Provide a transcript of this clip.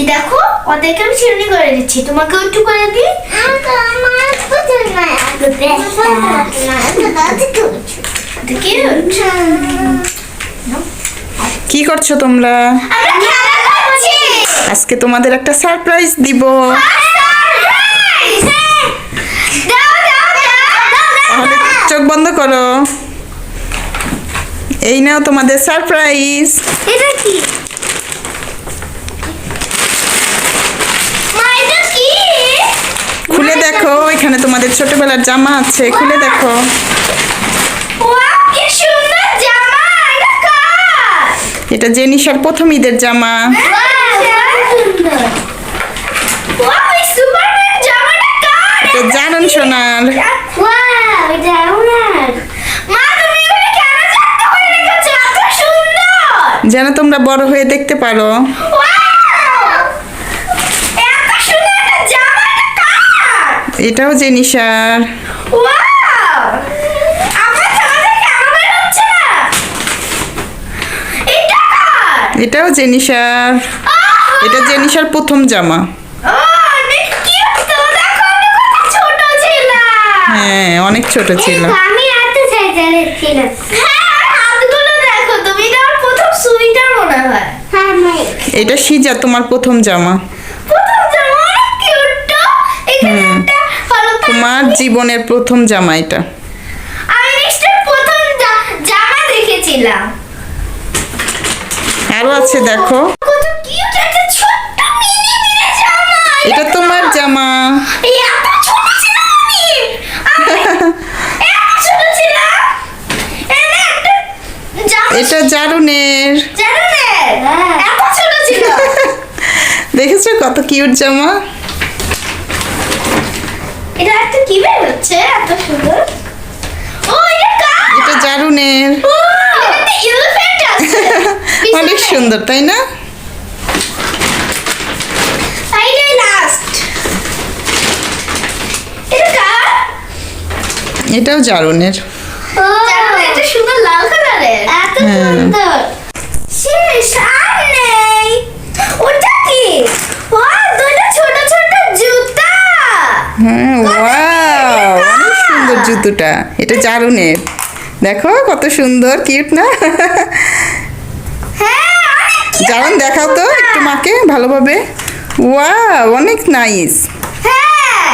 এই দেখো ওদেরকে আমি চিরুনি করে দিচ্ছি। তোমাকে একটু করে দিই। কি করছ তোমরা? আজকে তোমাদের একটা সারপ্রাইজ দিব। দাও। চোখ বন্ধ করো। এই নাও তোমাদের সারপ্রাইজ এটা কি মা এটা কি খুলে দেখো এখানে তোমাদের ছোটবেলার জামা আছে খুলে দেখো। এটা জেনিসার প্রথম ঈদের জামা। জানুন সোনার। যেন তোমরা বড় হয়ে দেখতে পারো ওয়াও এত সুন্দর একটা জামা এটা কার এটাও জেনিসার ওয়াও! আমার জামাটা কেন বের হচ্ছে না? এটা কার? এটাও জেনিসার এটা জেনিসার প্রথম জামা। ও, অনেক cute তো, দেখো আমি কত ছোট হ্যাঁ অনেক ছোট ছিল আমি এত সাইজের ছিলাম। হ্যাঁ, মনে হয়। এটা সিজা তোমার প্রথম জামা। তোমার জীবনের প্রথম জামা এটা আমি নিশ্চয়ই প্রথম জামা দেখেছিলাম। আরও আছে দেখো কত cute একটা ছোট্ট mini mini জামা। এটা তোমার জামা এত ছোট ছিলাম আমি। এত ছোট ছিলাম। এটা জারুনের জানো না এত ছোট ছিল দেখেছ কত কিউট জামা এটা একটা কি বের হচ্ছে? এত সুন্দর। ও এটা কার? এটা জারুনের। ও এলিফ্যান্ট আছে। অনেক সুন্দর তাই না? এটাও জারুনের ও জানো এটা সুন্দর লাল কালারের এত হ্যাঁ। সুন্দর শেষ আর নেই ওটা কি ও দুটো ছোট ছোট জুতা হ্যাঁ ওয়াও অনেক সুন্দর জুতোটা। এটা চারুনের। দেখো, কত সুন্দর কিউট না? জারুন, দেখাও তো একটু মাকে ভালোভাবে। ওয়া অনেক নাইস হ্যাঁ।